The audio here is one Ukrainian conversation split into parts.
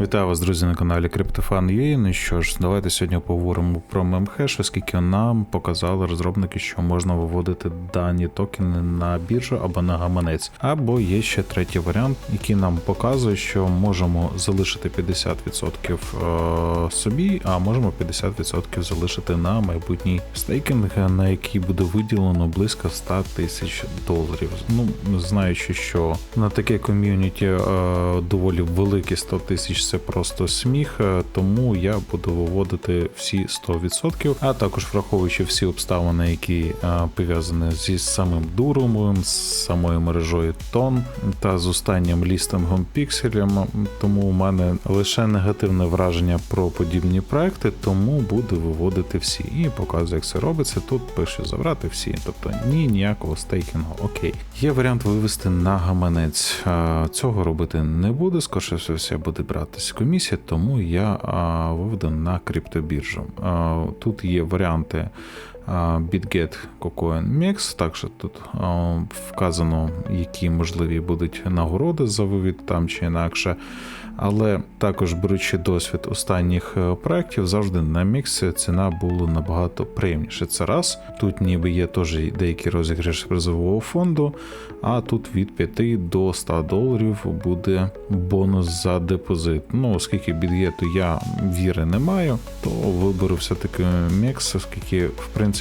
Вітаю вас, друзі, на каналі CryptoFan.ua. Ну що ж, давайте сьогодні поговоримо про мемхеш, оскільки нам показали розробники, що можна виводити дані токени на біржу або на гаманець. Або є ще третій варіант, який нам показує, що можемо залишити 50% е, собі, а можемо 50% залишити на майбутній стейкінг, на який буде виділено близько 100 тисяч доларів. Ну, знаючи, що на таке ком'юніті е, доволі великі 100 тисяч це просто сміх, е, тому я буду виводити всі 100%, а також враховуючи всі обставини, які е, пов'язані зі самим дурумом, з самою мережою тон та з останнім лістингом пікселем. Тому у мене лише негативне враження про подібні проекти, тому буду виводити всі. І показую, як це робиться. Тут пише забрати всі, тобто ні, ніякого стейкінгу. Окей. Є варіант вивести на гаманець. Е, Цього робити не буду, скоріше все, буде братись комісія, тому я виведу на криптобіржу. Тут є варіанти BitGet, KuCoin Mix, також тут вказано, які можливі будуть нагороди за вивід там чи інакше. Але також беручи досвід останніх е, проєктів, завжди на міксі ціна була набагато приємніше. Це раз. Тут ніби є теж деякі розіграші призового фонду, а тут від 5 до 100 доларів буде бонус за депозит. Ну, оскільки бідгету я віри не маю, то виберу все-таки мікс, оскільки, в принципі,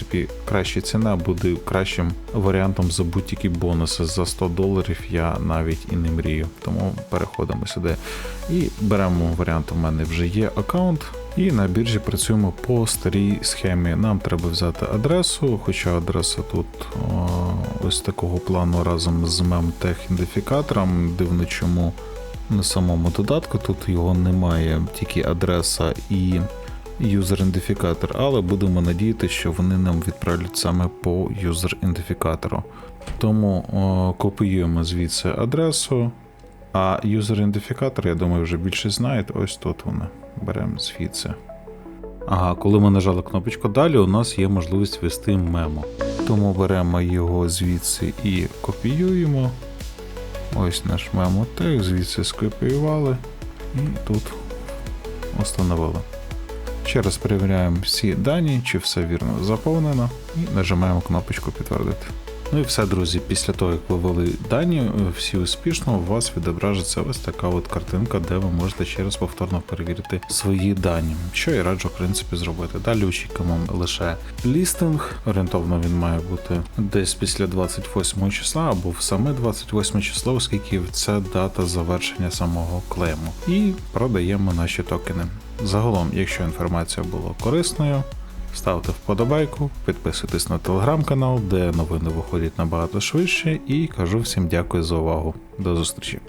краща ціна буде кращим варіантом за будь-які бонуси. За 100 доларів я навіть і не мрію. Тому переходимо сюди. І беремо варіант, у мене вже є аккаунт. І на біржі працюємо по старій схемі. Нам треба взяти адресу, хоча адреса тут ось такого плану разом з мемтех-ідентифікатором. Дивно, чому на самому додатку тут його немає, тільки адреса і юзер-ідентифікатор, але будемо надіяти, що вони нам відправлять саме по юзер-ідентифікатору. Тому о, копіюємо звідси адресу, а юзер-ідентифікатор, я думаю, вже більше знаєте, ось тут вони. Беремо звідси. Ага, коли ми нажали кнопочку далі, у нас є можливість ввести мемо. Тому беремо його звідси і копіюємо. Ось наш мемо-тег, звідси скопіювали і тут встановили. Ще раз перевіряємо всі дані, чи все вірно заповнено, і нажимаємо кнопочку підтвердити. Ну і все, друзі, після того, як ви ввели дані, е, всі успішно, у вас відображиться ось така от картинка, де ви можете ще раз повторно перевірити свої дані, що я раджу, в принципі, зробити. Далі очікуємо лише лістинг. Орієнтовно він має бути десь після 28 числа або в саме 28 число, оскільки це дата завершення самого клейму. І продаємо наші токени. Загалом, якщо інформація була корисною, ставте вподобайку, підписуйтесь на телеграм-канал, де новини виходять набагато швидше. І кажу всім дякую за увагу. До зустрічі!